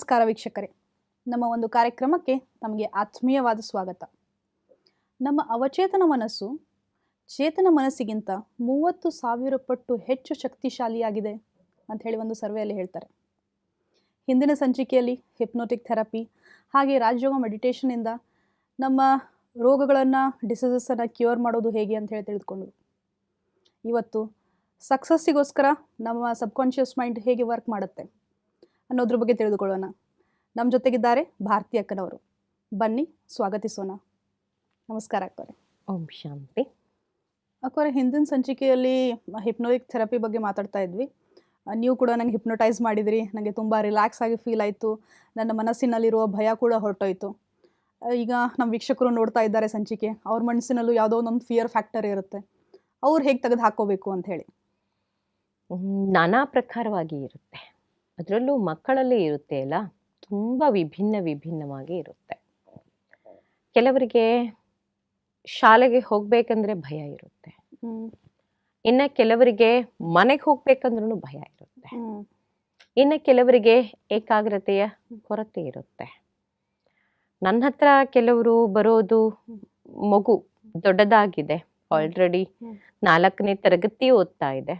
ನಮಸ್ಕಾರ ವೀಕ್ಷಕರೇ. ನಮ್ಮ ಒಂದು ಕಾರ್ಯಕ್ರಮಕ್ಕೆ ತಮಗೆ ಆತ್ಮೀಯವಾದ ಸ್ವಾಗತ. ನಮ್ಮ ಅವಚೇತನ ಮನಸ್ಸು ಚೇತನ ಮನಸ್ಸಿಗಿಂತ ಮೂವತ್ತು ಸಾವಿರ ಪಟ್ಟು ಹೆಚ್ಚು ಶಕ್ತಿಶಾಲಿಯಾಗಿದೆ ಅಂತ ಹೇಳಿ ಒಂದು ಸರ್ವೆಯಲ್ಲಿ ಹೇಳ್ತಾರೆ. ಹಿಂದಿನ ಸಂಚಿಕೆಯಲ್ಲಿ ಹಿಪ್ನೋಟಿಕ್ ಥೆರಪಿ ಹಾಗೆ ರಾಜಯೋಗ ಮೆಡಿಟೇಷನಿಂದ ನಮ್ಮ ರೋಗಗಳನ್ನು ಡಿಸೀಸಸನ್ನು ಕ್ಯೂರ್ ಮಾಡೋದು ಹೇಗೆ ಅಂತ ಹೇಳಿ ತಿಳಿದುಕೊಂಡ್ರು ಇವತ್ತು ಸಕ್ಸಸ್ಸಿಗೋಸ್ಕರ ನಮ್ಮ ಸಬ್ಕಾನ್ಷಿಯಸ್ ಮೈಂಡ್ ಹೇಗೆ ವರ್ಕ್ ಮಾಡುತ್ತೆ? ಅನ್ನೋದ್ರ ಬಗ್ಗೆ ತಿಳಿದುಕೊಳ್ಳೋಣ. ನಮ್ಮ ಜೊತೆಗಿದ್ದಾರೆ ಭಾರತಿ ಅಕ್ಕನವರು. ಬನ್ನಿ ಸ್ವಾಗತಿಸೋಣ. ನಮಸ್ಕಾರ ಅಕ್ಕವರೆ ಓಂ ಶಾಂತಿ. ಅಕ್ಕವರೆ ಹಿಂದಿನ ಸಂಚಿಕೆಯಲ್ಲಿ ಹಿಪ್ನೋಟಿಕ್ ಥೆರಪಿ ಬಗ್ಗೆ ಮಾತಾಡ್ತಾ ಇದ್ವಿ. ನೀವು ಕೂಡ ನಂಗೆ ಹಿಪ್ನೋಟೈಸ್ ಮಾಡಿದಿರಿ. ನನಗೆ ತುಂಬ ರಿಲ್ಯಾಕ್ಸ್ ಆಗಿ ಫೀಲ್ ಆಯಿತು. ನನ್ನ ಮನಸ್ಸಿನಲ್ಲಿರುವ ಭಯ ಕೂಡ ಹೊರಟೋಯ್ತು. ಈಗ ನಮ್ಮ ವೀಕ್ಷಕರು ನೋಡ್ತಾ ಇದ್ದಾರೆ ಸಂಚಿಕೆ. ಅವ್ರ ಮನಸ್ಸಿನಲ್ಲೂ ಯಾವುದೋ ಒಂದೊಂದು ಫಿಯರ್ ಫ್ಯಾಕ್ಟರ್ ಇರುತ್ತೆ. ಅವ್ರು ಹೇಗೆ ತೆಗೆದು ಹಾಕೋಬೇಕು ಅಂತ ಹೇಳಿ. ನಾನಾ ಪ್ರಕಾರವಾಗಿ ಇರುತ್ತೆ. ಅದರಲ್ಲೂ ಮಕ್ಕಳಲ್ಲಿ ಇರುತ್ತೆ ಅಲ್ಲ? ತುಂಬ ವಿಭಿನ್ನ ವಿಭಿನ್ನವಾಗಿ ಇರುತ್ತೆ. ಕೆಲವರಿಗೆ ಶಾಲೆಗೆ ಹೋಗ್ಬೇಕಂದ್ರೆ ಭಯ ಇರುತ್ತೆ. ಇನ್ನು ಕೆಲವರಿಗೆ ಮನೆಗೆ ಹೋಗ್ಬೇಕಂದ್ರೂ ಭಯ ಇರುತ್ತೆ. ಇನ್ನು ಕೆಲವರಿಗೆ ಏಕಾಗ್ರತೆಯ ಕೊರತೆ ಇರುತ್ತೆ. ನನ್ನ ಹತ್ರ ಕೆಲವರು ಬರೋದು ಮಗು ದೊಡ್ಡದಾಗಿದೆ. ಆಲ್ರೆಡಿ. ನಾಲ್ಕನೇ ತರಗತಿ ಓದ್ತಾ ಇದೆ.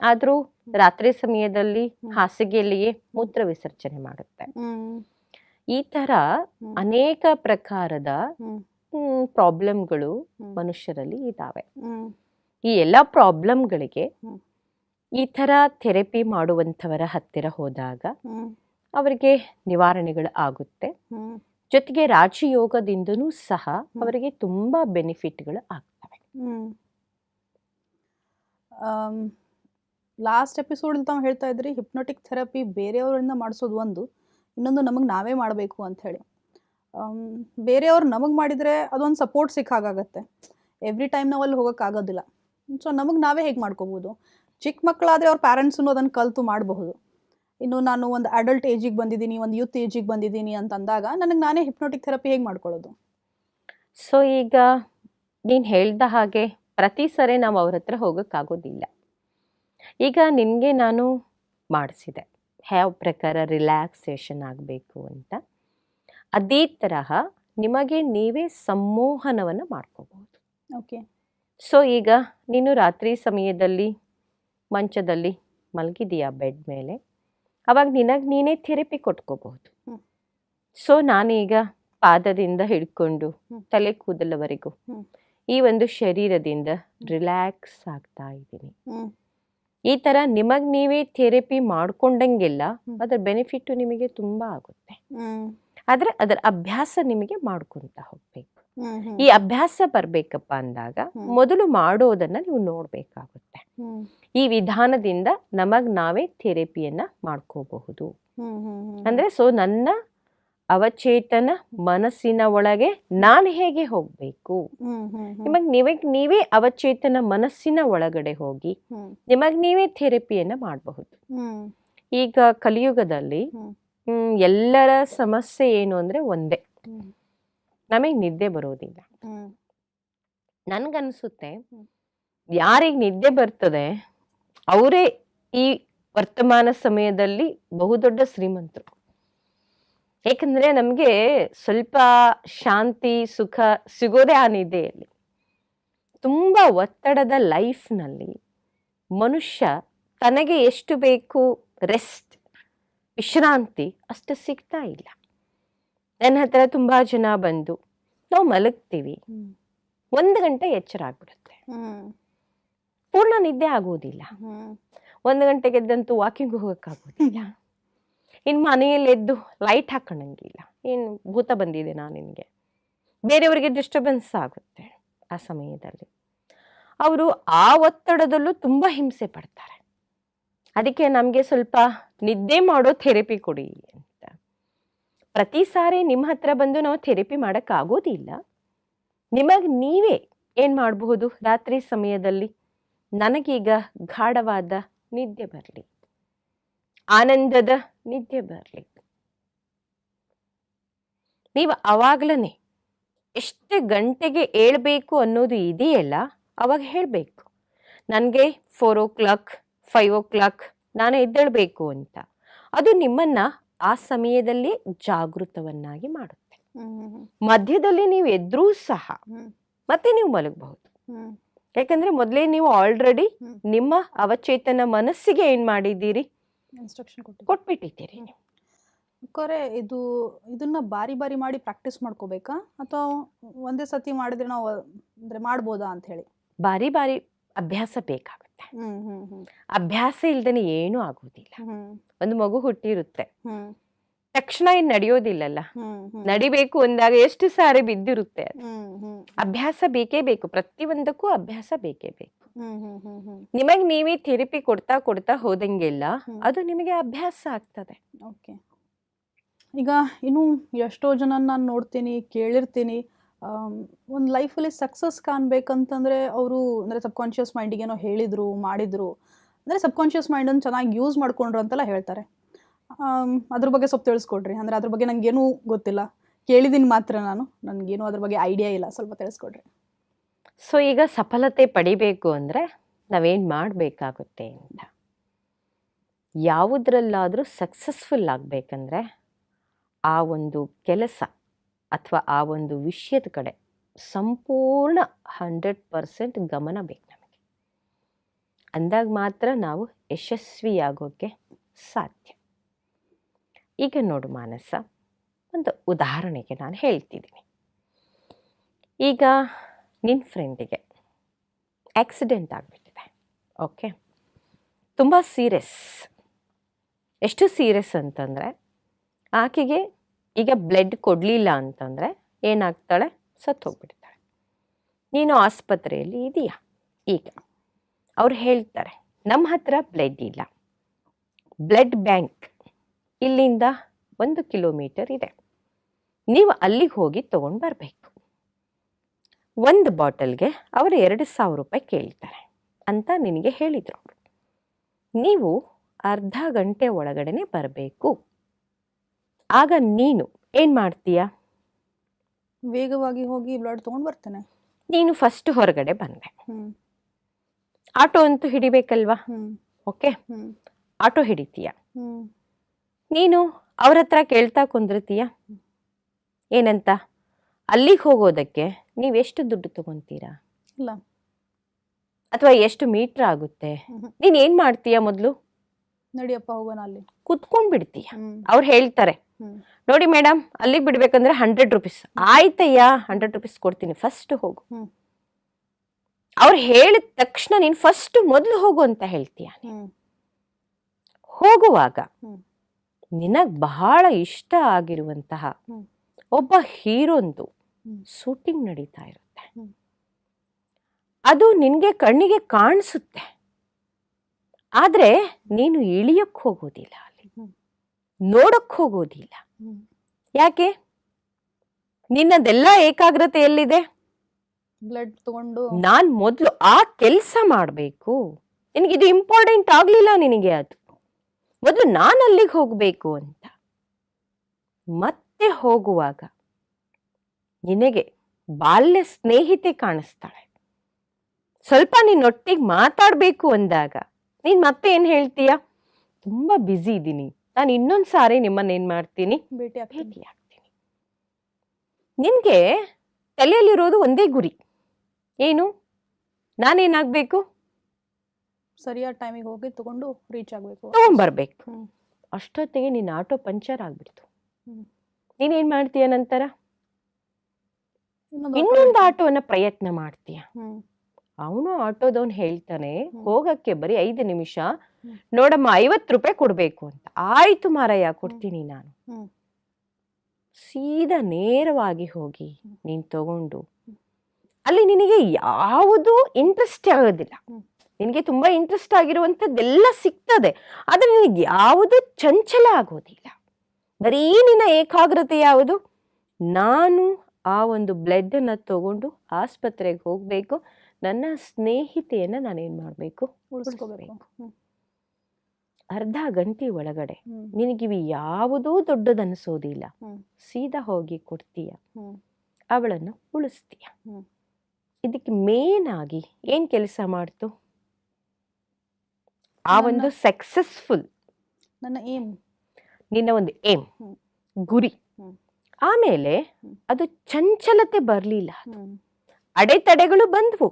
ಆದರೂ ರಾತ್ರಿ ಸಮಯದಲ್ಲಿ. ಹಾಸಿಗೆಯಲ್ಲಿಯೇ ಮೂತ್ರ ವಿಸರ್ಜನೆ ಮಾಡುತ್ತೆ. ಈ ತರ ಅನೇಕ ಪ್ರಕಾರದ. ಪ್ರಾಬ್ಲಮ್ಗಳು ಮನುಷ್ಯರಲ್ಲಿ ಇದ್ದಾವೆ ಈ ಎಲ್ಲ ಪ್ರಾಬ್ಲಮ್ಗಳಿಗೆ. ಈ ಥರ ಥೆರಪಿ ಮಾಡುವಂಥವರ ಹತ್ತಿರ ಹೋದಾಗ ಅವರಿಗೆ ನಿವಾರಣೆಗಳು ಆಗುತ್ತೆ. ಜೊತೆಗೆ ರಾಜಯೋಗದಿಂದನೂ ಸಹ ಅವರಿಗೆ ತುಂಬಾ ಬೆನಿಫಿಟ್ಗಳು ಆಗ್ತವೆ. ಲಾಸ್ಟ್ ಎಪಿಸೋಡಲ್ಲಿ ತಾವು ಹೇಳ್ತಾ ಇದ್ರಿ ಹಿಪ್ನೋಟಿಕ್ ಥೆರಪಿ ಬೇರೆಯವರಿಂದ ಮಾಡಿಸೋದು ಒಂದು, ಇನ್ನೊಂದು ನಮಗೆ ನಾವೇ ಮಾಡಬೇಕು ಅಂತ ಹೇಳಿ. ಬೇರೆಯವ್ರು ನಮಗೆ ಮಾಡಿದರೆ ಅದೊಂದು ಸಪೋರ್ಟ್ ಸಿಕ್ಕಾಗತ್ತೆ ಎವ್ರಿ ಟೈಮ್ ನಾವು ಅಲ್ಲಿ ಹೋಗೋಕ್ಕಾಗೋದಿಲ್ಲ ಸೊ ನಮಗೆ ನಾವೇ ಹೇಗೆ ಮಾಡ್ಕೋಬೋದು? ಚಿಕ್ಕ ಮಕ್ಕಳಾದರೆ ಅವ್ರ ಪ್ಯಾರೆಂಟ್ಸನ್ನು ಅದನ್ನು ಕಲಿತು ಮಾಡಬಹುದು. ಇನ್ನು ನಾನು ಒಂದು ಅಡಲ್ಟ್ ಏಜಿಗೆ ಬಂದಿದ್ದೀನಿ, ಒಂದು ಯೂತ್ ಏಜಿಗೆ ಬಂದಿದ್ದೀನಿ ಅಂತ ಅಂದಾಗ ನನಗೆ ನಾನೇ ಹಿಪ್ನೋಟಿಕ್ ಥೆರಪಿ ಹೇಗೆ ಮಾಡ್ಕೊಳ್ಳೋದು? ಸೊ ಈಗ ನೀನು ಹೇಳ್ದ ಹಾಗೆ ಪ್ರತಿ ಸರಿ ನಾವು ಅವ್ರ ಹತ್ರ ಹೋಗೋಕ್ಕಾಗೋದಿಲ್ಲ ಈಗ ನಿನಗೆ ನಾನು ಮಾಡಿಸಿದೆ. ಯಾವ ಪ್ರಕಾರ ರಿಲ್ಯಾಕ್ಸೇಷನ್ ಆಗಬೇಕು ಅಂತ. ಅದೇ ತರಹ ನಿಮಗೆ ನೀವೇ ಸಂಮೋಹನವನ್ನು ಮಾಡ್ಕೋಬಹುದು ಓಕೆ. ಸೊ ಈಗ ನೀನು ರಾತ್ರಿ ಸಮಯದಲ್ಲಿ ಮಂಚದಲ್ಲಿ ಮಲಗಿದೀಯಾ ಬೆಡ್ ಮೇಲೆ? ಅವಾಗ ನಿನಗೆ ನೀನೇ ಥೆರಪಿ ಕೊಟ್ಕೋಬಹುದು. ಸೊ ನಾನೀಗ ಪಾದದಿಂದ ಹಿಡ್ಕೊಂಡು. ತಲೆ ಕೂದಲವರೆಗೂ ಈ ಒಂದು ಶರೀರದಿಂದ ರಿಲ್ಯಾಕ್ಸ್ ಆಗ್ತಾ ಇದ್ದೀನಿ. ಈ ಥರ ನಿಮಗೆ ನೀವೇ ಥೆರಪಿ ಮಾಡ್ಕೊಂಡಂಗೆಲ್ಲ. ಅದರ ಬೆನಿಫಿಟ್ಟು ನಿಮಗೆ ತುಂಬ ಆಗುತ್ತೆ. ಆದ್ರೆ ಅದರ ಅಭ್ಯಾಸ ನಿಮಗೆ ಮಾಡ್ಕೊತ ಹೋಗ್ಬೇಕು. ಈ ಅಭ್ಯಾಸ ಬರಬೇಕಪ್ಪ ಅಂದಾಗ ಮೊದಲು ಮಾಡೋದನ್ನ ನೀವು ನೋಡ್ಬೇಕಾಗುತ್ತೆ. ಈ ವಿಧಾನದಿಂದ ನಮಗ್ ನಾವೇ ಥೆರಪಿಯನ್ನ ಮಾಡ್ಕೋಬಹುದು. ಅಂದ್ರೆ ಸೊ ನನ್ನ ಅವಚೇತನ ಮನಸ್ಸಿನ ಒಳಗೆ ನಾನು ಹೇಗೆ ಹೋಗ್ಬೇಕು? ನಿಮಗ್ ನೀವೇ ನೀವೇ ಅವಚೇತನ ಮನಸ್ಸಿನ ಒಳಗಡೆ ಹೋಗಿ ನಿಮಗ್ ನೀವೇ ಥೆರಪಿಯನ್ನ ಮಾಡಬಹುದು. ಈಗ ಕಲಿಯುಗದಲ್ಲಿ ಎಲ್ಲರ ಸಮಸ್ಯೆ ಏನು ಅಂದ್ರೆ ಒಂದೇ. ನಮಗೆ ನಿದ್ದೆ ಬರೋದಿಲ್ಲ. ನನ್ಗನ್ಸುತ್ತೆ. ಯಾರಿಗೆ ನಿದ್ದೆ ಬರ್ತದೆ ಅವರೇ ಈ ವರ್ತಮಾನ ಸಮಯದಲ್ಲಿ ಬಹುದೊಡ್ಡ ಶ್ರೀಮಂತರು. ಏಕೆಂದ್ರೆ ನಮಗೆ ಸ್ವಲ್ಪ ಶಾಂತಿ ಸುಖ ಸಿಗೋದೇ ಆ ನಿದ್ದೆಯಲ್ಲಿ. ತುಂಬ ಒತ್ತಡದ ಲೈಫ್ನಲ್ಲಿ ಮನುಷ್ಯ ತನಗೆ ಎಷ್ಟು ಬೇಕು ರೆಸ್ಟ್ ವಿಶ್ರಾಂತಿ ಅಷ್ಟು ಸಿಗ್ತಾ ಇಲ್ಲ. ನನ್ನ ಹತ್ರ ತುಂಬ ಜನ ಬಂದು ನಾವು ಮಲಗ್ತೀವಿ. ಒಂದು ಗಂಟೆ ಎಚ್ಚರ ಆಗ್ಬಿಡುತ್ತೆ. ಪೂರ್ಣ ನಿದ್ದೆ ಆಗೋದಿಲ್ಲ. ಒಂದು ಗಂಟೆಗೆದ್ದಂತೂ ವಾಕಿಂಗ್ ಹೋಗೋಕ್ಕಾಗೋದಿಲ್ಲ. ಇನ್ನು ಮನೆಯಲ್ಲಿ ಎದ್ದು ಲೈಟ್ ಹಾಕೊಂಡಂಗಿಲ್ಲ. ಏನು ಭೂತ ಬಂದಿದೆ ನಾನು ನಿನಗೆ. ಬೇರೆಯವರಿಗೆ ಡಿಸ್ಟರ್ಬೆನ್ಸ್ ಆಗುತ್ತೆ ಆ ಸಮಯದಲ್ಲಿ. ಅವರು ಆ ಒತ್ತಡದಲ್ಲೂ ತುಂಬ ಹಿಂಸೆ ಪಡ್ತಾರೆ. ಅದಕ್ಕೆ ನಮಗೆ ಸ್ವಲ್ಪ ನಿದ್ದೆ ಮಾಡೋ ಥೆರಪಿ ಕೊಡಿ ಅಂತ. ಪ್ರತಿ ಸಾರಿ ನಿಮ್ಮ ಹತ್ರ ಬಂದು ನಾವು ಥೆರಪಿ ಮಾಡೋಕ್ಕಾಗೋದಿಲ್ಲ ನಿಮಗೆ ನೀವೇ ಏನು ಮಾಡಬಹುದು? ರಾತ್ರಿ ಸಮಯದಲ್ಲಿ ನನಗೀಗ ಗಾಢವಾದ ನಿದ್ದೆ ಬರಲಿ. ಆನಂದದ ನಿದ್ದೆ ಬರಲಿ ನೀವು ಅವಾಗ್ಲೇ ಎಷ್ಟು ಗಂಟೆಗೆ ಏಳಬೇಕು ಅನ್ನೋದು ಇದೆಯಲ್ಲ ಅವಾಗ ಹೇಳಬೇಕು. ನನಗೆ four o'clock five o'clock ನಾನು ಎದ್ದೇಳಬೇಕು ಅಂತ. ಅದು ನಿಮ್ಮನ್ನ ಆ ಸಮಯದಲ್ಲಿ ಜಾಗೃತವನ್ನಾಗಿ ಮಾಡುತ್ತೆ. ಮಧ್ಯದಲ್ಲಿ ನೀವು ಎದ್ರೂ ಸಹ ಮತ್ತೆ ನೀವು ಮಲಗಬಹುದು. ಯಾಕಂದ್ರೆ ಮೊದಲೇ ನೀವು ಆಲ್ರೆಡಿ ನಿಮ್ಮ ಅವಚೇತನ ಮನಸ್ಸಿಗೆ ಏನ್ ಮಾಡಿದ್ದೀರಿ? ಇನ್ಸ್ಟ್ರಕ್ಷನ್ ಕೊಟ್ಟು ಕೊಟ್ಬಿಟ್ಟಿದ್ದೀರಿ ನೀವು. ಕರೆ ಇದು ಇದನ್ನ ಬಾರಿ ಬಾರಿ ಮಾಡಿ ಪ್ರಾಕ್ಟೀಸ್ ಮಾಡ್ಕೋಬೇಕಾ? ಅಥವಾ ಒಂದೇ ಸತಿ ಮಾಡಿದ್ರೆ ನಾವು ಅಂದ್ರೆ ಮಾಡ್ಬೋದಾ ಅಂತ ಹೇಳಿ? ಬಾರಿ ಬಾರಿ ಅಭ್ಯಾಸ ಬೇಕಾಗುತ್ತೆ. ಹ್ಮ್ ಹ್ಮ್ ಹ್ಮ್. ಅಭ್ಯಾಸ ಇಲ್ದೇನೆ ಏನೂ ಆಗೋದಿಲ್ಲ ಹ್ಮ್. ಒಂದು ಮಗು ಹುಟ್ಟಿರುತ್ತೆ. ಹ್ಮ್. ತಕ್ಷಣ ಏನ್ ನಡೆಯೋದಿಲ್ಲಲ್ಲ. ನಡಿಬೇಕು ಅಂದಾಗ ಎಷ್ಟು ಸಾರಿ ಬಿದ್ದಿರುತ್ತೆ ಅಭ್ಯಾಸ ಬೇಕೇ ಬೇಕು. ಪ್ರತಿಯೊಂದಕ್ಕೂ ಅಭ್ಯಾಸ ಬೇಕೇ ಬೇಕು. ನಿಮಗೆ ನೀವೇ ಥೆರಪಿ ಕೊಡ್ತಾ ಕೊಡ್ತಾ ಹೋದಂಗೆಲ್ಲ ಅದು ನಿಮಗೆ ಅಭ್ಯಾಸ ಆಗ್ತದೆ. ಈಗ ಇನ್ನು ಎಷ್ಟೋ ಜನ ನಾನು ನೋಡ್ತೀನಿ ಕೇಳಿರ್ತೀನಿ. ಒಂದು ಲೈಫಲ್ಲಿ ಸಕ್ಸಸ್ ಕಾಣ್ಬೇಕಂತಂದ್ರೆ ಅವರು ಅಂದರೆ ಸಬ್ಕಾನ್ಷಿಯಸ್ ಮೈಂಡಿಗೇನೋ ಹೇಳಿದ್ರು ಮಾಡಿದ್ರು. ಅಂದರೆ ಸಬ್ಕಾನ್ಷಿಯಸ್ ಮೈಂಡನ್ನು ಚೆನ್ನಾಗಿ ಯೂಸ್ ಮಾಡ್ಕೊಂಡ್ರು ಅಂತೆಲ್ಲ ಹೇಳ್ತಾರೆ. ಅದ್ರ ಬಗ್ಗೆ ಸ್ವಲ್ಪ ತಿಳಿಸ್ಕೊಡ್ರಿ. ಅಂದ್ರೆ ಅದ್ರ ಬಗ್ಗೆ ನನಗೇನೂ ಗೊತ್ತಿಲ್ಲ. ಕೇಳಿದ್ದೀನಿ ಮಾತ್ರ ನಾನು. ನನಗೇನು ಅದ್ರ ಬಗ್ಗೆ ಐಡಿಯಾ ಇಲ್ಲ. ಸ್ವಲ್ಪ ತಿಳಿಸ್ಕೊಡ್ರಿ. ಸೊ ಈಗ ಸಫಲತೆ ಪಡಿಬೇಕು ಅಂದ್ರೆ ನಾವೇನ್ ಮಾಡಬೇಕಾಗುತ್ತೆ ಅಂತ. ಯಾವುದ್ರಲ್ಲಾದರೂ ಸಕ್ಸಸ್ಫುಲ್ ಆಗಬೇಕಂದ್ರೆ ಆ ಒಂದು ಕೆಲಸ ಅಥವಾ ಆ ಒಂದು ವಿಷಯದ ಕಡೆ ಸಂಪೂರ್ಣ ಹಂಡ್ರೆಡ್ ಪರ್ಸೆಂಟ್ ಗಮನ ಬೇಕು ನಮಗೆ. ಅಂದಾಗ ಮಾತ್ರ ನಾವು ಯಶಸ್ವಿಯಾಗೋಕ್ಕೆ ಸಾಧ್ಯ. ಈಗ ನೋಡು ಮಾನಸ, ಒಂದು ಉದಾಹರಣೆಗೆ ನಾನು ಹೇಳ್ತಿದ್ದೀನಿ. ಈಗ ನಿನ್ನ ಫ್ರೆಂಡಿಗೆ ಆಕ್ಸಿಡೆಂಟ್ ಆಗಿಬಿಟ್ಟಿದೆ ಓಕೆ ತುಂಬ ಸೀರಿಯಸ್ ಎಷ್ಟು ಸೀರಿಯಸ್ ಅಂತಂದರೆ, ಆಕೆಗೆ ಈಗ ಬ್ಲಡ್ ಕೊಡಲಿಲ್ಲ ಅಂತಂದರೆ ಏನಾಗ್ತಾಳೆ? ಸತ್ತು ಹೋಗ್ಬಿಡ್ತಾಳೆ ನೀನು ಆಸ್ಪತ್ರೆಯಲ್ಲಿ ಇದೆಯಾ. ಈಗ ಅವ್ರು ಹೇಳ್ತಾರೆ ನಮ್ಮ ಹತ್ರ ಬ್ಲಡ್ ಇಲ್ಲ. ಬ್ಲಡ್ ಬ್ಯಾಂಕ್ ಇಲ್ಲಿಂದ ಒಂದು ಕಿಲೋಮೀಟರ್ ಇದೆ. ನೀವು ಅಲ್ಲಿಗೆ ಹೋಗಿ ತೊಗೊಂಡು ಬರಬೇಕು. ಒಂದು ಬಾಟಲ್ಗೆ ಅವರು ಎರಡು ಸಾವಿರ ರೂಪಾಯಿ ಕೇಳ್ತಾರೆ ಅಂತ ನಿನಗೆ ಹೇಳಿದರು. ಅವರು ನೀವು ಅರ್ಧ ಗಂಟೆ ಒಳಗಡೆನೆ ಬರಬೇಕು. ಆಗ ನೀನು ಏನು ಮಾಡ್ತೀಯ? ವೇಗವಾಗಿ ಹೋಗಿ ಬ್ಲಡ್ ತೊಗೊಂಡು ಬರ್ತೇನೆ. ನೀನು ಫಸ್ಟ್ ಹೊರಗಡೆ ಬಂದೆ. ಆಟೋ ಅಂತೂ ಹಿಡಿಬೇಕಲ್ವಾ? ಓಕೆ? ಆಟೋ ಹಿಡಿತೀಯ? ಹ್ಞೂ ನೀನು ಅವ್ರ ಹತ್ರ ಕೇಳ್ತಾ ಕುಂದಿರ್ತೀಯ? ಏನಂತ? ಅಲ್ಲಿಗೆ ಹೋಗೋದಕ್ಕೆ ನೀವೆಷ್ಟು ದುಡ್ಡು ತಗೊಂತೀರಾ? ಇಲ್ಲ. ಅಥವಾ ಎಷ್ಟು ಮೀಟರ್ ಆಗುತ್ತೆ. ನೀನು ಏನು ಮಾಡ್ತೀಯ ಮೊದಲು? ನಡಿಯಪ್ಪ ಹೋಗೋಣ ಅಲ್ಲಿ. ಕುತ್ಕೊಂಡ್ ಬಿಡ್ತೀಯ ಹ್ಞೂ ಅವ್ರು ಹೇಳ್ತಾರೆ. ನೋಡಿ ಮೇಡಮ್ ಅಲ್ಲಿಗೆ ಬಿಡ್ಬೇಕಂದ್ರೆ ಹಂಡ್ರೆಡ್ ರುಪೀಸ್ ಆಯ್ತಯ್ಯ ಹಂಡ್ರೆಡ್ ರುಪೀಸ್ ಕೊಡ್ತೀನಿ. ಫಸ್ಟ್ ಹೋಗು. ಅವ್ರು ಹೇಳಿದ ತಕ್ಷಣ ನೀನು ಫಸ್ಟ್ ಮೊದಲು ಹೋಗು ಅಂತ ಹೇಳ್ತೀಯ ಹೋಗುವಾಗ. ನಿನಗ್ ಬಹಳ ಇಷ್ಟ ಆಗಿರುವಂತಹ ಒಬ್ಬ ಹೀರೋಂದು. ಶೂಟಿಂಗ್ ನಡೀತಾ ಇರುತ್ತೆ. ಅದು ನಿನಗೆ ಕಣ್ಣಿಗೆ ಕಾಣಿಸುತ್ತೆ. ಆದ್ರೆ ನೀನು ಇಳಿಯಕ್ ಹೋಗೋದಿಲ್ಲ ಅಲ್ಲಿ. ನೋಡಕ್ಕೆ ನೋಡಕ್ ಹೋಗೋದಿಲ್ಲ. ಯಾಕೆ? ನಿನ್ನದೆಲ್ಲ ಏಕಾಗ್ರತೆ ಎಲ್ಲಿದೆ? ಬ್ಲಡ್ ತಗೊಂಡು. ನಾನು ಮೊದಲು ಆ ಕೆಲಸ ಮಾಡಬೇಕು. ನಿನಗೆ ಇದು ಇಂಪಾರ್ಟೆಂಟ್ ಆಗಲಿಲ್ಲ ನಿನಗೆ ಅದು. ಮೊದಲು ನಾನು ಅಲ್ಲಿಗೆ ಹೋಗಬೇಕು ಅಂತ. ಮತ್ತೆ ಹೋಗುವಾಗ ನಿನಗೆ ಬಾಲ್ಯ ಸ್ನೇಹಿತೆ ಕಾಣಿಸ್ತಾಳೆ. ಸ್ವಲ್ಪ ನಿನ್ನೊಟ್ಟಿಗೆ ಮಾತಾಡಬೇಕು ಅಂದಾಗ ನೀನು ಮತ್ತೆ ಏನು ಹೇಳ್ತೀಯ? ತುಂಬ ಬ್ಯುಸಿ ಇದ್ದೀನಿ ನಾನು ಇನ್ನೊಂದು ಸಾರಿ ನಿಮ್ಮನ್ನ ಏನು ಮಾಡ್ತೀನಿ? ಭೇಟಿ ಭೇಟಿ ಆಗ್ತೀನಿ. ನಿನಗೆ ತಲೆಯಲ್ಲಿರೋದು ಒಂದೇ ಗುರಿ. ಏನು? ನಾನೇನಾಗಬೇಕು? ಸರಿಯಾದ ಟೈಮಿಗೆ ಹೋಗಿ ತಗೊಂಡು ರೀಚ್ ಆಗಬೇಕು. ತಗೊಂಬರ್ಬೇಕು ಹ್ಮ್. ಅಷ್ಟೊತ್ತಿಗೆ ನಿನ್ನ ಆಟೋ ಪಂಚರ್ ಆಗ್ಬಿಡ್ತು. ನೀನೇನು ಮಾಡ್ತೀಯ ನಂತರ? ಇನ್ನೊಂದು ಆಟೋವನ್ನು ಆಟೋನ ಪ್ರಯತ್ನ ಮಾಡ್ತೀಯ. ಅವನು ಆಟೋದವನು ಹೇಳ್ತಾನೆ. ಹೋಗಕ್ಕೆ ಬರೀ ಐದು ನಿಮಿಷ ನೋಡಮ್ಮ ಐವತ್ತು ರೂಪಾಯಿ ಕೊಡಬೇಕು ಅಂತ. ಆಯ್ತು ಮಾರಯ್ಯ ಕೊಡ್ತೀನಿ ನಾನು. ಸೀದಾ ನೇರವಾಗಿ ಹೋಗಿ ನೀನು ತಗೊಂಡು ಅಲ್ಲಿ ನಿನಗೆ ಯಾವುದು ಇಂಟ್ರೆಸ್ಟ್ ಆಗೋದಿಲ್ಲ. ನಿನಗೆ ತುಂಬ ಇಂಟ್ರೆಸ್ಟ್ ಆಗಿರುವಂಥದ್ದೆಲ್ಲ ಸಿಗ್ತದೆ ಆದರೆ ನಿನಗೆ ಯಾವುದು ಚಂಚಲ ಆಗೋದಿಲ್ಲ. ಬರೀ ನಿನ್ನ ಏಕಾಗ್ರತೆ ಯಾವುದು? ನಾನು ಆ ಒಂದು ಬ್ಲಡ್ಡನ್ನು ಅನ್ನ ತಗೊಂಡು ಆಸ್ಪತ್ರೆಗೆ ಹೋಗಬೇಕು ನನ್ನ ಸ್ನೇಹಿತೆಯನ್ನು ನಾನೇನು ಮಾಡಬೇಕು? ಉಳಿಸ್ಕೋಬೇಕು. ಅರ್ಧ ಗಂಟೆ ಒಳಗಡೆ ನಿನಗಿವಿ ಯಾವುದೂ ದೊಡ್ಡದನ್ನಿಸೋದಿಲ್ಲ. ಸೀದಾ ಹೋಗಿ ಕೊಡ್ತೀಯ? ಅವಳನ್ನು ಉಳಿಸ್ತೀಯ? ಇದಕ್ಕೆ ಮೇನ್ ಆಗಿ ಏನು ಕೆಲಸ ಮಾಡ್ತು? ಆ ಒಂದು ಸಕ್ಸಸ್ಫುಲ್ ನನ್ನ ಏಮ್ ನಿನ್ನ ಒಂದು ಏಮ್ ಗುರಿ. ಆಮೇಲೆ ಅದು ಚಂಚಲತೆ ಬರಲಿಲ್ಲ ಅಡೆತಡೆಗಳು ಬಂದ್ವು.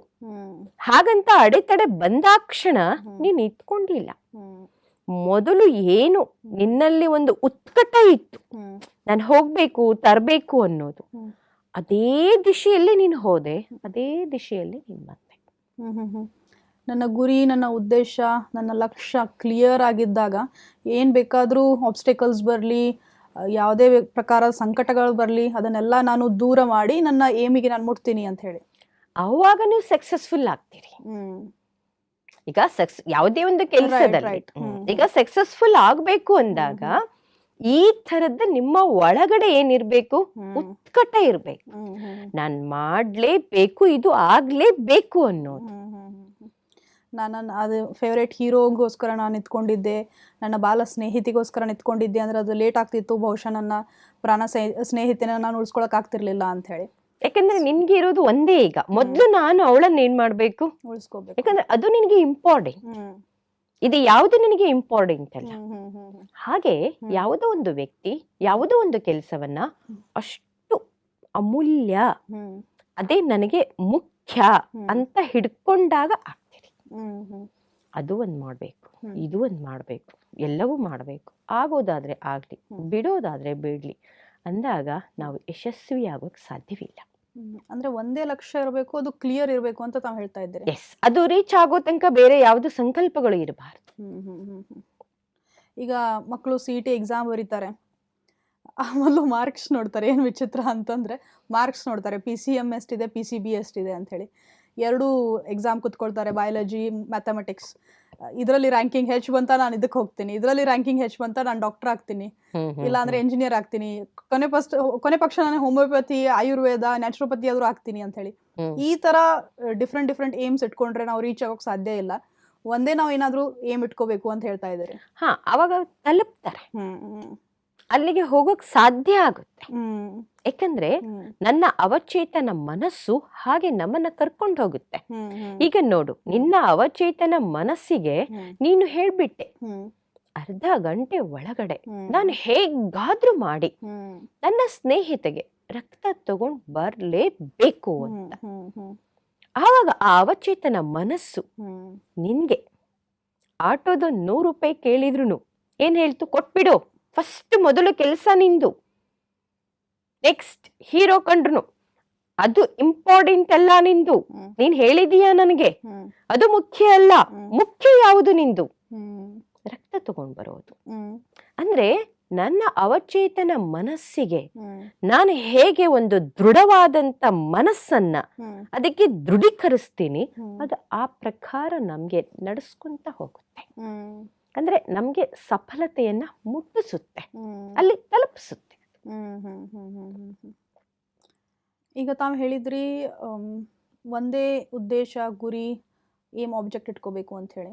ಹಾಗಂತ ಅಡೆತಡೆ ಬಂದಾಕ್ಷಣ ನೀನು ನಿಂತ್ಕೊಂಡಿಲ್ಲ. ಮೊದಲು ಏನು ನಿನ್ನಲ್ಲಿ ಒಂದು ಉತ್ಕಟ ಇತ್ತು. ನಾನು ಹೋಗ್ಬೇಕು ತರಬೇಕು ಅನ್ನೋದು. ಅದೇ ದಿಶೆಯಲ್ಲಿ ನೀನು ಹೋದೆ ಅದೇ ದಿಶೆಯಲ್ಲಿ ನೀನು ಬಂದೆ. ನನ್ನ ಗುರಿ ನನ್ನ ಉದ್ದೇಶ ನನ್ನ ಲಕ್ಷ್ಯ ಕ್ಲಿಯರ್ ಆಗಿದ್ದಾಗ ಏನು ಬೇಕಾದರೂ ಆಬ್ಸ್ಟೆಕಲ್ಸ್ ಬರಲಿ ಯಾವುದೇ ಪ್ರಕಾರ ಸಂಕಟಗಳು ಬರಲಿ ಅದನ್ನೆಲ್ಲ ನಾನು ದೂರ ಮಾಡಿ ನನ್ನ ಏಮಿಗೆ ನಾನು ಮುಟ್ತೀನಿ ಅಂತ ಹೇಳಿ. ಅವಾಗ ನೀವು ಸಕ್ಸಸ್ಫುಲ್ ಆಗ್ತೀರಿ. ಈಗ ಸಕ್ಸ್ ಯಾವುದೇ ಒಂದು ಕೆಲಸದಲ್ಲಿ. ಈಗ ಸಕ್ಸಸ್ಫುಲ್ ಆಗ್ಬೇಕು ಅಂದಾಗ ಈ ತರದ್ದು ನಿಮ್ಮ ಒಳಗಡೆ ಏನಿರ್ಬೇಕು? ಉತ್ಕಟ ಇರ್ಬೇಕು. ನಾನು ಮಾಡಲೇಬೇಕು ಇದು ಆಗ್ಲೇಬೇಕು ಅನ್ನೋದು. ನಾನು ಅದು ಫೇವ್ರೇಟ್ ಹೀರೋಗೋಸ್ಕರ ನಾನು ನಿಂತ್ಕೊಂಡಿದ್ದೆ ನನ್ನ ಬಾಲ ಸ್ನೇಹಿತಿಗೋಸ್ಕರ ನಿಂತ್ಕೊಂಡಿದ್ದೆ ಅಂದ್ರೆ ಅದು ಲೇಟ್ ಆಗ್ತಿತ್ತು ಬಹುಶಃ ನನ್ನ ಪ್ರಾಣ ಸ್ನೇಹಿತನ ನಾನು ಅಂತ ಹೇಳಿ. ಯಾಕಂದ್ರೆ ನಿನ್ಗೆ ಇರೋದು ಒಂದೇ ಈಗ. ಮೊದ್ಲು ನಾನು ಅವಳನ್ನ ಏನ್ ಮಾಡ್ಬೇಕು? ಉಳಿಸ್ಕೋಬೇಕು. ಯಾಕಂದ್ರೆ ಅದು ನಿನಗೆ ಇಂಪಾರ್ಟೆಂಟ್ ಇದು ಯಾವುದು ನಿನಗೆ ಇಂಪಾರ್ಟೆಂಟ್ ಅಲ್ಲ. ಹಾಗೆ ಯಾವುದೋ ಒಂದು ವ್ಯಕ್ತಿ ಯಾವುದೋ ಒಂದು ಕೆಲಸವನ್ನ ಅಷ್ಟು ಅಮೂಲ್ಯ ಅದೇ ನನಗೆ ಮುಖ್ಯ ಅಂತ ಹಿಡ್ಕೊಂಡಾಗ ಅದು ಒಂದ್ ಮಾಡಬೇಕು ಇದು ಒಂದ್ ಮಾಡಬೇಕು ಎಲ್ಲವೂ ಮಾಡಬೇಕು. ಆಗೋದಾದ್ರೆ ಆಗಲಿ ಬಿಡೋದಾದರೆ ಬಿಡ್ಲಿ. ಅಂದಾಗ ನಾವು ಯಶಸ್ವಿ ಆಗೋಕ್ ಸಾಧ್ಯವಿಲ್ಲ. ಅಂದ್ರೆ ಒಂದೇ ಲಕ್ಷ್ಯ ಇರಬೇಕು ಅದು ಕ್ಲಿಯರ್ ಇರಬೇಕು ಅಂತ ತಾವು ಹೇಳ್ತಾ ಇದ್ದೀರಿ. ಎಸ್ ಅದು ರೀಚ್ ಆಗೋ ತನಕ ಬೇರೆ ಯಾವ್ದು ಸಂಕಲ್ಪಗಳು ಇರಬಾರ್ದು. ಈಗ ಮಕ್ಕಳು ಸಿ ಟಿ ಎಕ್ಸಾಮ್ ಬರೀತಾರೆ. ಆಮೇಲೆ ಮಾರ್ಕ್ಸ್ ನೋಡ್ತಾರೆ ಏನು ವಿಚಿತ್ರ ಅಂತಂದ್ರೆ ಮಾರ್ಕ್ಸ್ ನೋಡ್ತಾರೆ. ಪಿ ಸಿ ಎಂ ಎಷ್ಟಿದೆ ಪಿ ಸಿ ಬಿ ಎಷ್ಟಿದೆ ಅಂಥೇಳಿ ಎರಡೂ ಎಕ್ಸಾಮ್ ಕುತ್ಕೊಳ್ತಾರೆ ಬಯಾಲಜಿ ಮ್ಯಾಥಮೆಟಿಕ್ಸ್ ಇದರಲ್ಲಿ ರ್ಯಾಂಕಿಂಗ್ ಹೆಚ್ಚು ಬಂತ ನಾನು ಇದಕ್ಕೆ ಹೋಗ್ತೀನಿ. ಇದರಲ್ಲಿ ರ್ಯಾಂಕಿಂಗ್ ಹೆಚ್ಚು ಬಂತ ನಾನು ಡಾಕ್ಟರ್ ಆಗ್ತೀನಿ. ಇಲ್ಲ ಅಂದ್ರೆ ಇಂಜಿನಿಯರ್ ಆಗ್ತೀನಿ. ಕೊನೆ ಫಸ್ಟ್ ಕೊನೆ ಪಕ್ಷ ನಾನು ಹೋಮಿಯೋಪತಿ ಆಯುರ್ವೇದ ನ್ಯಾಚುರೋಪತಿ ಆದ್ರೂ ಆಗ್ತೀನಿ ಅಂತ ಹೇಳಿ ಈ ತರ ಡಿಫ್ರೆಂಟ್ ಡಿಫ್ರೆಂಟ್ ಏಮ್ಸ್ ಇಟ್ಕೊಂಡ್ರೆ ನಾವು ರೀಚ್ ಆಗೋಕ್ ಸಾಧ್ಯ ಇಲ್ಲ. ಒಂದೇ ನಾವು ಏನಾದ್ರೂ ಏಮ್ ಇಟ್ಕೋಬೇಕು ಅಂತ ಹೇಳ್ತಾ ಇದ್ದಾರೆ. ಹಾ ಅವಾಗ ತಲುಪ್ತಾರೆ. ಅಲ್ಲಿಗೆ ಹೋಗೋಕ್ ಸಾಧ್ಯ ಆಗುತ್ತೆ. ಯಾಕಂದ್ರೆ ನನ್ನ ಅವಚೇತನ ಮನಸ್ಸು ಹಾಗೆ ನಮ್ಮನ್ನ ಕರ್ಕೊಂಡು ಹೋಗುತ್ತೆ. ಈಗ ನೋಡು ನಿನ್ನ ಅವಚೇತನ ಮನಸ್ಸಿಗೆ ನೀನು ಹೇಳ್ಬಿಟ್ಟೆ. ಅರ್ಧ ಗಂಟೆ ಒಳಗಡೆ ನಾನು ಹೇಗಾದ್ರೂ ಮಾಡಿ ನನ್ನ ಸ್ನೇಹಿತೆಗೆ ರಕ್ತ ತಗೊಂಡ್ ಬರ್ಲೇಬೇಕು ಅಂತ. ಆವಾಗ ಆ ಅವಚೇತನ ಮನಸ್ಸು ನಿನ್ಗೆ ಆಟೋದ ನೂರು ರೂಪಾಯಿ ಕೇಳಿದ್ರು ಏನ್ ಹೇಳ್ತು ಕೊಟ್ಬಿಡು. ಫಸ್ಟ್ ಮೊದಲು ಕೆಲಸ ನಿಂದು. ನೆಕ್ಸ್ಟ್ ಹೀರೋ ಕಂಡ್ರು ಅದು ಇಂಪಾರ್ಟೆಂಟ್ ಅಲ್ಲ ನಿಂದು. ನೀನ್ ಹೇಳಿದೀಯಾ ನನಗೆ? ಅದು ಮುಖ್ಯ ಅಲ್ಲ. ಮುಖ್ಯ ಯಾವುದು ನಿಂದು? ರಕ್ತ ತಗೊಂಡ್ ಬರೋದು. ಅಂದ್ರೆ ನನ್ನ ಅವಚೇತನ ಮನಸ್ಸಿಗೆ ನಾನು ಹೇಗೆ ಒಂದು ದೃಢವಾದಂತ ಮನಸ್ಸನ್ನ ಅದಕ್ಕೆ ದೃಢೀಕರಿಸ್ತೀನಿ ಅದು ಆ ಪ್ರಕಾರ ನಮ್ಗೆ ನಡೆಸ್ಕೊಂತ ಹೋಗುತ್ತೆ. ಅಂದ್ರೆ ನಮ್ಗೆ ಸಫಲತೆಯನ್ನ ಮುಟ್ಟಿಸುತ್ತೆ. ಅಲ್ಲಿ ತಲುಪಿಸುತ್ತೆ. ಈಗ ತಾವು ಹೇಳಿದ್ರಿ ಒಂದೇ ಉದ್ದೇಶ ಗುರಿ ಏಮ್ ಆಬ್ಜೆಕ್ಟ್ ಇಟ್ಕೋಬೇಕು ಅಂತ ಹೇಳಿ.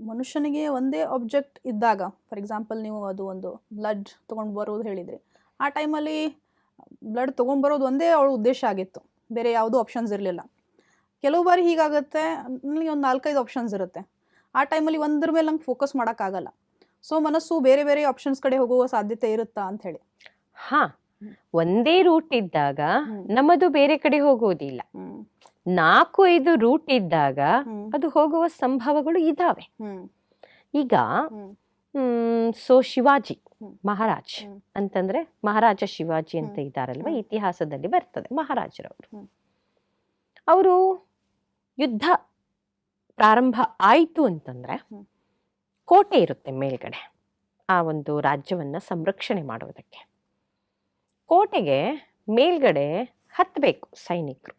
ಮನುಷ್ಯನಿಗೆ ಒಂದೇ ಆಬ್ಜೆಕ್ಟ್ ಇದ್ದಾಗ ಫಾರ್ ಎಕ್ಸಾಂಪಲ್ ನೀವು ಅದು ಒಂದು ಬ್ಲಡ್ ತೊಗೊಂಡು ಬರೋದು ಹೇಳಿದ್ರಿ. ಆ ಟೈಮಲ್ಲಿ ಬ್ಲಡ್ ತೊಗೊಂಡು ಬರೋದು ಒಂದೇ ಅವಳ ಉದ್ದೇಶ ಆಗಿತ್ತು. ಬೇರೆ ಯಾವುದೂ ಆಪ್ಷನ್ಸ್ ಇರಲಿಲ್ಲ. ಕೆಲವು ಬಾರಿ ಹೀಗಾಗುತ್ತೆ ನನಗೆ ಒಂದು ನಾಲ್ಕೈದು ಆಪ್ಷನ್ಸ್ ಇರುತ್ತೆ. ಆ ಟೈಮಲ್ಲಿ ಒಂದ್ರ ಮೇಲೆ ನಂಗೆ ಫೋಕಸ್ ಮಾಡೋಕ್ಕಾಗಲ್ಲ ಸೊ ಮನಸ್ಸು ಬೇರೆ ಬೇರೆ ಆಪ್ಷನ್ಸ್ ಕಡೆ ಹೋಗುವ ಸಾಧ್ಯತೆ ಇರುತ್ತಾ ಅಂತ ಹೇಳಿ. ಹಾ ಒಂದೇ ರೂಟ್ ಇದ್ದಾಗ. ನಮ್ಮದು ಬೇರೆ ಕಡೆ ಹೋಗೋದಿಲ್ಲ ನಾಲ್ಕು ಐದು ರೂಟ್ ಇದ್ದಾಗ ಅದು ಹೋಗುವ ಸಂಭವಗಳು ಇದಾವೆ. ಈಗ ಸೊ ಶಿವಾಜಿ ಮಹಾರಾಜ್ ಅಂತಂದ್ರೆ ಮಹಾರಾಜ ಶಿವಾಜಿ ಅಂತ ಇದ್ದಾರಲ್ವ? ಇತಿಹಾಸದಲ್ಲಿ ಬರ್ತದೆ ಮಹಾರಾಜರವರು. ಅವರು ಯುದ್ಧ ಪ್ರಾರಂಭ ಆಯಿತು ಅಂತಂದರೆ ಕೋಟೆ ಇರುತ್ತೆ ಮೇಲ್ಗಡೆ ಆ ಒಂದು ರಾಜ್ಯವನ್ನು ಸಂರಕ್ಷಣೆ ಮಾಡುವುದಕ್ಕೆ ಕೋಟೆಗೆ ಮೇಲ್ಗಡೆ ಹತ್ತಬೇಕು ಸೈನಿಕರು.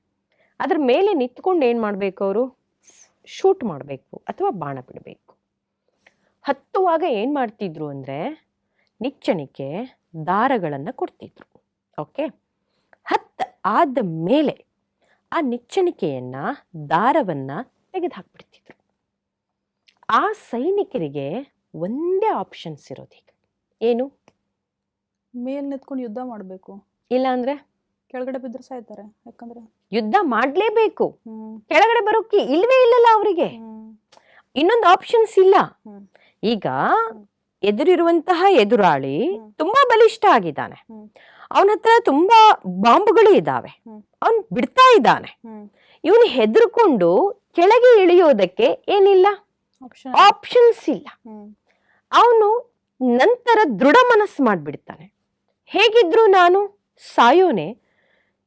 ಅದ್ರ ಮೇಲೆ ನಿಂತ್ಕೊಂಡು ಏನು ಮಾಡಬೇಕು ಅವರು? ಶೂಟ್ ಮಾಡಬೇಕು ಅಥವಾ ಬಾಣ ಬಿಡಬೇಕು. ಹತ್ತುವಾಗ ಏನು ಮಾಡ್ತಿದ್ರು ಅಂದರೆ ನಿಚ್ಚಣಿಕೆ ದಾರಗಳನ್ನು ಕೊಡ್ತಿದ್ರು. ಓಕೆ? ಹತ್ತು ಆದ ಮೇಲೆ ಆ ನಿಚ್ಚಣಿಕೆಯನ್ನು ದಾರವನ್ನ ತೆಗೆದು ಹಾಕ್ಬಿಡ್ತಿದ್ರು. ಆ ಸೈನಿಕರಿಗೆ ಒಂದೇ ಆಪ್ಷನ್ಸ್ ಇರೋದೀಗ ಏನು? ಮೇಲ್ ನಿಂತ್ಕೊಂಡು ಯುದ್ಧ ಮಾಡಬೇಕು. ಇಲ್ಲ ಅಂದ್ರೆ ಕೆಳಗಡೆ ಬಿದ್ರೆ ಸಾಯ್ತಾರೆ ಯಾಕಂದ್ರೆ? ಯುದ್ಧ ಮಾಡಲೇಬೇಕು. ಹ್ಮ್. ಕೆಳಗಡೆ ಬರೋಕೆ ಇಲ್ವೇ ಇಲ್ಲಲ್ಲ ಅವರಿಗೆ. ಹ್ಮ್. ಇನ್ನೊಂದು ಆಪ್ಷನ್ಸ್ ಇಲ್ಲ. ಹ್ಮ್. ಈಗ ಎದುರಿರುವಂತಹ ಎದುರಾಳಿ ತುಂಬಾ ಬಲಿಷ್ಠ ಆಗಿದ್ದಾನೆ. ಹ್ಮ್. ಅವನ ಹತ್ರ ತುಂಬಾ ಬಾಂಬ್ಗಳು ಇದ್ದಾವೆ. ಹ್ಮ್. ಅವನ್ ಬಿಡ್ತಾ ಇದ್ದಾನೆ. ಇವನ್ ಹೆದರ್ಕೊಂಡು ಕೆಳಗೆ ಇಳಿಯೋದಕ್ಕೆ ಏನಿಲ್ಲ. ಆಪ್ಷನ್ ಆಪ್ಷನ್ಸ್ ಇಲ್ಲ. ಅವನು ನಂತರ ದೃಢ ಮನಸ್ಸು ಮಾಡ್ಬಿಡ್ತಾನೆ. ಹೇಗಿದ್ರು ನಾನು ಸಾಯೋನೆ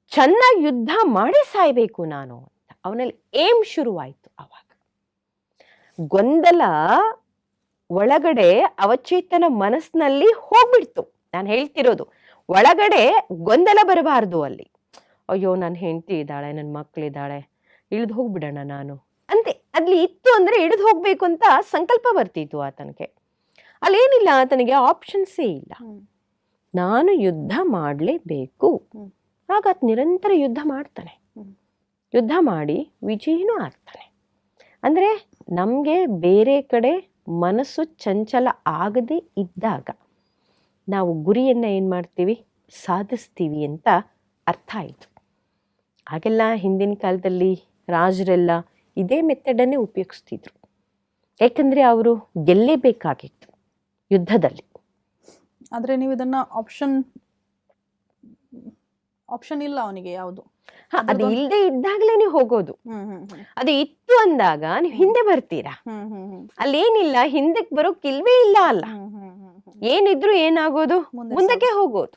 ಚೆನ್ನಾಗಿ ಯುದ್ಧ ಮಾಡಿ ಸಾಯ್ಬೇಕು ನಾನು ಅಂತ. ಅವನಲ್ಲಿ ಏಮ್ ಶುರುವಾಯ್ತು ಅವಾಗ. ಗೊಂದಲ ಒಳಗಡೆ ಅವಚೇತನ ಮನಸ್ಸಿನಲ್ಲಿ ಹೋಗ್ಬಿಡ್ತು. ನಾನು ಹೇಳ್ತಿರೋದು ಒಳಗಡೆ ಗೊಂದಲ ಬರಬಾರ್ದು ಅಲ್ಲಿ. ಅಯ್ಯೋ ನನ್ನ ಹೆಂಡತಿ ಇದ್ದಾಳೆ ನನ್ನ ಮಕ್ಕಳಿದ್ದಾಳೆ ಇಳಿದು ಹೋಗ್ಬಿಡೋಣ ನಾನು. ಅಂತೆ ಅಲ್ಲಿ ಇತ್ತು ಅಂದರೆ ಇಳಿದು ಹೋಗ್ಬೇಕು ಅಂತ ಸಂಕಲ್ಪ ಬರ್ತಿತ್ತು ಆತನಿಗೆ. ಅಲ್ಲೇನಿಲ್ಲ ಆತನಿಗೆ ಆಪ್ಷನ್ಸೇ ಇಲ್ಲ. ನಾನು ಯುದ್ಧ ಮಾಡಲೇಬೇಕು. ಆಗ ಆತ ನಿರಂತರ ಯುದ್ಧ ಮಾಡ್ತಾನೆ. ಯುದ್ಧ ಮಾಡಿ ವಿಜಯನೂ ಆಗ್ತಾನೆ. ಅಂದರೆ ನಮಗೆ ಬೇರೆ ಕಡೆ ಮನಸ್ಸು ಚಂಚಲ ಆಗದೇ ಇದ್ದಾಗ ನಾವು ಗುರಿಯನ್ನ ಏನು ಮಾಡ್ತೀವಿ? ಸಾಧಿಸ್ತೀವಿ ಅಂತ ಅರ್ಥ ಆಯಿತು. ಹಾಗೆಲ್ಲ ಹಿಂದಿನ ಕಾಲದಲ್ಲಿ ರಾಜರೆಲ್ಲ ಇದೇ ಮೆಥಡನ್ನೇ ಉಪಯೋಗಿಸ್ತಿದ್ರು. ಯಾಕಂದ್ರೆ ಅವರು ಗೆಲ್ಲೇಬೇಕಾಗಿತ್ತು ಯುದ್ಧದಲ್ಲಿ. ಆದ್ರೆ ನೀವು ಇದನ್ನ ಆಪ್ಷನ್ ಆಪ್ಷನ್ ಇಲ್ಲ ಅವನಿಗೆ ಯಾವುದು? ಹ, ಅದು ಇಲ್ಲದೆ ನೀವು ಹೋಗೋದು. ಅದು ಇತ್ತು ಅಂದಾಗ ನೀವು ಹಿಂದೆ ಬರ್ತೀರಾ? ಅಲ್ಲೇನಿಲ್ಲ ಹಿಂದಕ್ಕೆ ಬರೋಕ್ಕಿಲ್ವೇ ಇಲ್ಲ ಅಲ್ಲ. ಏನಿದ್ರು ಏನಾಗೋದು ಮುಂದಕ್ಕೆ ಹೋಗೋದು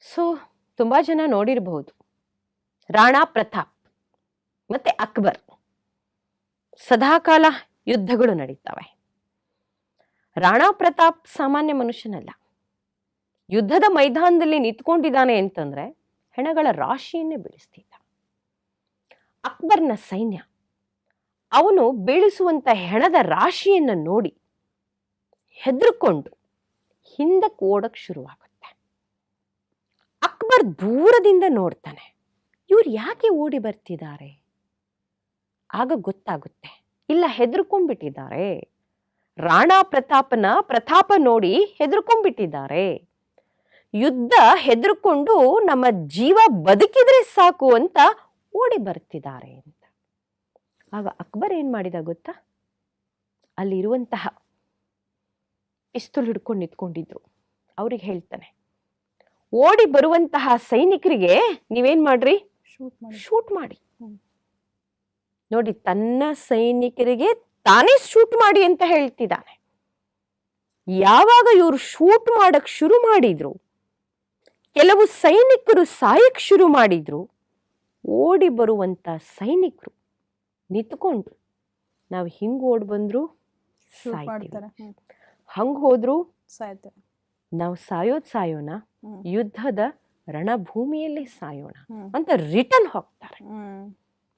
ಸೊ ತುಂಬಾ ಜನ ನೋಡಿರಬಹುದು. ರಾಣಾ ಪ್ರತಾಪ್ ಮತ್ತೆ ಅಕ್ಬರ್. ಸದಾಕಾಲ ಯುದ್ಧಗಳು ನಡೀತವೆ. ರಾಣಾ ಪ್ರತಾಪ್ ಸಾಮಾನ್ಯ ಮನುಷ್ಯನಲ್ಲ. ಯುದ್ಧದ ಮೈದಾನದಲ್ಲಿ ನಿಂತ್ಕೊಂಡಿದ್ದಾನೆ ಅಂತಂದ್ರೆ ಹೆಣಗಳ ರಾಶಿಯನ್ನೇ ಬೀಳಿಸ್ತಿದ್ದ. ಅಕ್ಬರ್ನ ಸೈನ್ಯ ಅವನು ಬೀಳಿಸುವಂತ ಹೆಣದ ರಾಶಿಯನ್ನ ನೋಡಿ ಹೆದರ್ಕೊಂಡು ಹಿಂದಕ್ಕೆ ಓಡಕ್ಕೆ ಶುರುವಾಗುತ್ತೆ. ಅಕ್ಬರ್ ದೂರದಿಂದ ನೋಡ್ತಾನೆ, ಇವ್ರು ಯಾಕೆ ಓಡಿ ಬರ್ತಿದ್ದಾರೆ? ಆಗ ಗೊತ್ತಾಗುತ್ತೆ, ಇಲ್ಲ, ಹೆದರ್ಕೊಂಡ್ಬಿಟ್ಟಿದ್ದಾರೆ. ರಾಣಾ ಪ್ರತಾಪನ ಪ್ರತಾಪ ನೋಡಿ ಹೆದರ್ಕೊಂಡ್ಬಿಟ್ಟಿದ್ದಾರೆ. ಯುದ್ಧ ಹೆದರ್ಕೊಂಡು ನಮ್ಮ ಜೀವ ಬದುಕಿದ್ರೆ ಸಾಕು ಅಂತ ಓಡಿ ಬರ್ತಿದ್ದಾರೆ ಅಂತ. ಆಗ ಅಕ್ಬರ್ ಏನು ಮಾಡಿದ ಗೊತ್ತಾ? ಅಲ್ಲಿರುವಂತಹ ಪಿಸ್ತೂಲ್ ಹಿಡ್ಕೊಂಡು ನಿಂತ್ಕೊಂಡಿದ್ರು. ಅವ್ರಿಗೆ ಹೇಳ್ತಾನೆ ಓಡಿ ಬರುವಂತಹ ಸೈನಿಕರಿಗೆ ನೀವೇನ್ ಮಾಡ್ರಿ? ಶೂಟ್ ಮಾಡಿ. ಶೂಟ್ ಮಾಡಿ. ನೋಡಿ ತನ್ನ ಸೈನಿಕರಿಗೆ ತಾನೇ ಶೂಟ್ ಮಾಡಿ ಅಂತ ಹೇಳ್ತಿದ್ದಾನೆ. ಯಾವಾಗ ಇವರು ಶೂಟ್ ಮಾಡಕ್ ಶುರು ಮಾಡಿದ್ರು ಕೆಲವು ಸೈನಿಕರು ಸಾಯಕ್ ಶುರು ಮಾಡಿದ್ರು ಓಡಿ ಬರುವಂತ ಸೈನಿಕರು ನಿಂತ್ಕೊಂಡ್ರು ನಾವು ಹಿಂಗ್ ಓಡ್ ಬಂದ್ರು ಹಂಗ್ ಹೋದ್ರು? ಸಾಯ್ತೇವೆ ನಾವು ಸಾಯೋದ್ ಸಾಯೋಣ ಯುದ್ಧದ ರಣಭೂಮಿಯಲ್ಲಿ ಸಾಯೋಣ ಅಂತ ರಿಟರ್ನ್ ಹೋಗ್ತಾರೆ.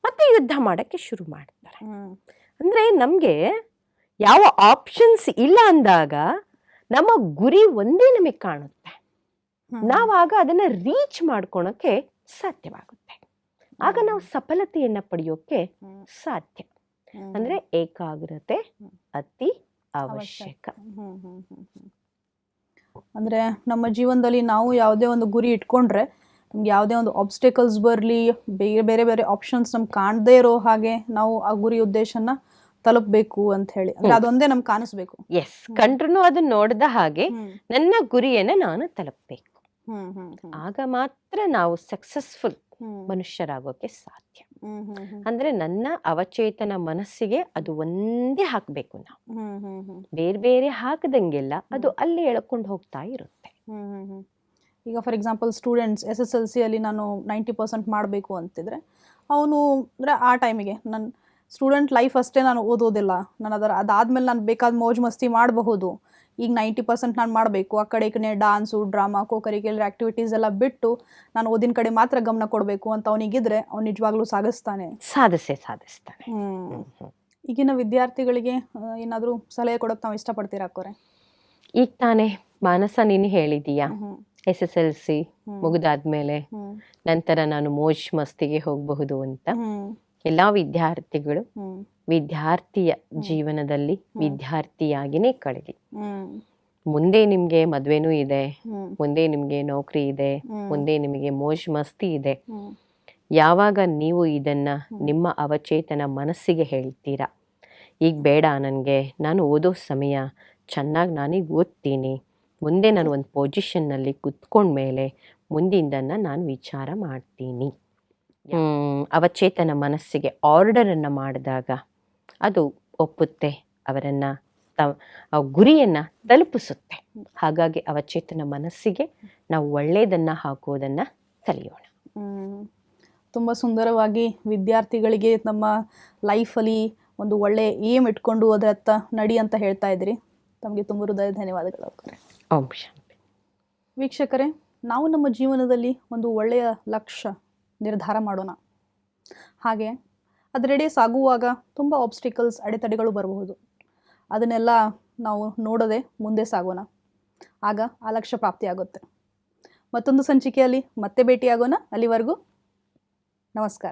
ಮತ್ತೆ ಯುದ್ಧ ಮಾಡಕ್ಕೆ ಶುರು ಮಾಡ್ತಾರೆ. ಅಂದ್ರೆ ನಮ್ಗೆ ಯಾವ ಆಪ್ಷನ್ಸ್ ಇಲ್ಲ ಅಂದಾಗ ನಮ್ಮ ಗುರಿ ಒಂದೇ ನಮಗೆ ಕಾಣುತ್ತೆ. ನಾವಾಗ ಅದನ್ನ ರೀಚ್ ಮಾಡ್ಕೊಳಕ್ಕೆ ಸಾಧ್ಯವಾಗುತ್ತೆ. ಆಗ ನಾವು ಸಫಲತೆಯನ್ನ ಪಡೆಯೋಕೆ ಸಾಧ್ಯ. ಅಂದ್ರೆ ಏಕಾಗ್ರತೆ ಅತಿ ಅವಶ್ಯಕ. ಅಂದ್ರೆ ನಮ್ಮ ಜೀವನದಲ್ಲಿ ನಾವು ಯಾವುದೇ ಒಂದು ಗುರಿ ಇಟ್ಕೊಂಡ್ರೆ ನಮ್ಗೆ ಯಾವುದೇ ಒಂದು ಆಬ್ಸ್ಟೆಕಲ್ಸ್ ಬರಲಿ ಬೇರೆ ಬೇರೆ ಬೇರೆ ಆಪ್ಷನ್ಸ್ ನಮ್ಗೆ ಕಾಣದೇ ಇರೋ ಹಾಗೆ ನಾವು ಆ ಗುರಿ ಉದ್ದೇಶನ ತಲುಪಬೇಕು ಅಂತ ಹೇಳಿ. ಅಂದ್ರೆ ಅದೊಂದೇ ನಮ್ಗೆ ಕಾಣಿಸ್ಬೇಕು. ಎಸ್ ಕಂಡ್ರು ಅದನ್ನ ನೋಡಿದ ಹಾಗೆ ನನ್ನ ಗುರಿಯನ್ನ ನಾನು ತಲುಪಬೇಕು. ಆಗ ಮಾತ್ರ ನಾವು ಸಕ್ಸಸ್ಫುಲ್ ಮನುಷ್ಯರಾಗೋಕೆ ಸಾಧ್ಯ. ಹ್ಮ್ ಹ್ಮ್ ಹ್ಮ್. ಅಂದ್ರೆ ನನ್ನ ಅವಚೇತನ ಮನಸ್ಸಿಗೆ ಅದು ಒಂದೇ ಹಾಕ್ಬೇಕು ನಾವು. ಹ್ಮ್ ಹ್ಮ್ ಹ್ಮ್. ಬೇರೆ ಬೇರೆ ಹಾಕದಂಗೆಲ್ಲ ಅದು ಅಲ್ಲಿ ಎಳ್ಕೊಂಡು ಹೋಗ್ತಾ ಇರುತ್ತೆ. ಹ್ಮ್ ಹ್ಮ್ ಹ್ಮ್. ಈಗ for example students S S L C ಅಲ್ಲಿ ನಾನು ನೈಂಟಿ ಪರ್ಸೆಂಟ್ ಮಾಡಬೇಕು ಅಂತಿದ್ರೆ ಅವನು ಅಂದರೆ ಆ ಟೈಮಿಗೆ ನನ್ನ ಸ್ಟೂಡೆಂಟ್ ಲೈಫ್ ಅಷ್ಟೇ ನಾನು ಓದೋದಿಲ್ಲ. ನಾನು ಅದರ ಅದಾದ್ಮೇಲೆ ನಾನು ಬೇಕಾದ ಮೋಜು ಮಸ್ತಿ ಮಾಡಬಹುದು. ಈಗ ನೈಂಟಿ ಪರ್ಸೆಂಟ್ ನಾನು ಮಾಡಬೇಕು. ಆ ಕಡೆ ಈ ಕಡೆ dance drama co curricular activities ಎಲ್ಲ ಬಿಟ್ಟು ನಾನು ಓದಿನ ಕಡೆ ಮಾತ್ರ ಗಮನ ಕೊಡಬೇಕು ಅಂತ ಅವನಿಗಿದ್ರೆ ಅವ್ನು ನಿಜವಾಗ್ಲೂ ಸಾಗಿಸ್ತಾನೆ. ಸಾಧಿಸೇ ಸಾಧಿಸ್ತಾನೆ. ಈಗಿನ ವಿದ್ಯಾರ್ಥಿಗಳಿಗೆ ಏನಾದರೂ ಸಲಹೆ ಕೊಡೋಕೆ ನಾವು ಇಷ್ಟಪಡ್ತೀರಾ ಅಕ್ಕೋರೆ? ಈಗ ತಾನೇ ಮಾನಸ ನೀನು ಹೇಳಿದೀಯಾ? S S L C. ಮುಗಿದಾದ್ಮೇಲೆ ನಂತರ ನಾನು ಮೋಜ್ ಮಸ್ತಿಗೆ ಹೋಗಬಹುದು ಅಂತ. ಎಲ್ಲಾ ವಿದ್ಯಾರ್ಥಿಗಳು ವಿದ್ಯಾರ್ಥಿಯ ಜೀವನದಲ್ಲಿ ವಿದ್ಯಾರ್ಥಿಯಾಗಿನೇ ಕಳೆದಿ ಮುಂದೆ ನಿಮ್ಗೆ ಮದ್ವೆನೂ ಇದೆ ಮುಂದೆ ನಿಮ್ಗೆ ನೌಕರಿ ಇದೆ ಮುಂದೆ ನಿಮಗೆ ಮೋಜ್ ಮಸ್ತಿ ಇದೆ. ಯಾವಾಗ ನೀವು ಇದನ್ನ ನಿಮ್ಮ ಅವಚೇತನ ಮನಸ್ಸಿಗೆ ಹೇಳ್ತೀರಾ? ಈಗ ಬೇಡ ನನಗೆ ನಾನು ಓದೋ ಸಮಯ ಚೆನ್ನಾಗಿ ನಾನೀಗ ಓದ್ತೀನಿ. ಮುಂದೆ ನಾನು ಒಂದು ಪೊಸಿಷನ್ನಲ್ಲಿ ಕುತ್ಕೊಂಡ್ಮೇಲೆ ಮುಂದಿಂದನ್ನು ನಾನು ವಿಚಾರ ಮಾಡ್ತೀನಿ. ಅವಚೇತನ ಮನಸ್ಸಿಗೆ ಆರ್ಡರನ್ನು ಮಾಡಿದಾಗ ಅದು ಒಪ್ಪುತ್ತೆ ಅವರನ್ನು ತ ಗುರಿಯನ್ನು ತಲುಪಿಸುತ್ತೆ. ಹಾಗಾಗಿ ಅವಚೇತನ ಮನಸ್ಸಿಗೆ ನಾವು ಒಳ್ಳೆಯದನ್ನು ಹಾಕೋದನ್ನು ಕಲಿಯೋಣ. ತುಂಬ ಸುಂದರವಾಗಿ ವಿದ್ಯಾರ್ಥಿಗಳಿಗೆ ನಮ್ಮ ಲೈಫಲ್ಲಿ ಒಂದು ಒಳ್ಳೆ ಏಮ್ ಇಟ್ಕೊಂಡು ಅದರತ್ತ ನಡಿ ಅಂತ ಹೇಳ್ತಾ ಇದ್ರಿ. ತಮಗೆ ತುಂಬ ಹೃದಯ ಧನ್ಯವಾದಗಳು ಅಕ್ಕರೆ. ಓಂ ಶಾಂತಿ. ವೀಕ್ಷಕರೇ ನಾವು ನಮ್ಮ ಜೀವನದಲ್ಲಿ ಒಂದು ಒಳ್ಳೆಯ ಲಕ್ಷ್ಯ ನಿರ್ಧಾರ ಮಾಡೋಣ. ಹಾಗೆ ಅದರೆಡೆ ಸಾಗುವಾಗ ತುಂಬ ಆಬ್ಸ್ಟಿಕಲ್ಸ್ ಅಡೆತಡೆಗಳು ಬರಬಹುದು. ಅದನ್ನೆಲ್ಲ ನಾವು ನೋಡದೆ ಮುಂದೆ ಸಾಗೋಣ. ಆಗ ಆ ಲಕ್ಷ್ಯ ಪ್ರಾಪ್ತಿಯಾಗುತ್ತೆ ಮತ್ತೊಂದು ಸಂಚಿಕೆಯಲ್ಲಿ ಮತ್ತೆ ಭೇಟಿಯಾಗೋಣ. ಅಲ್ಲಿವರೆಗೂ ನಮಸ್ಕಾರ.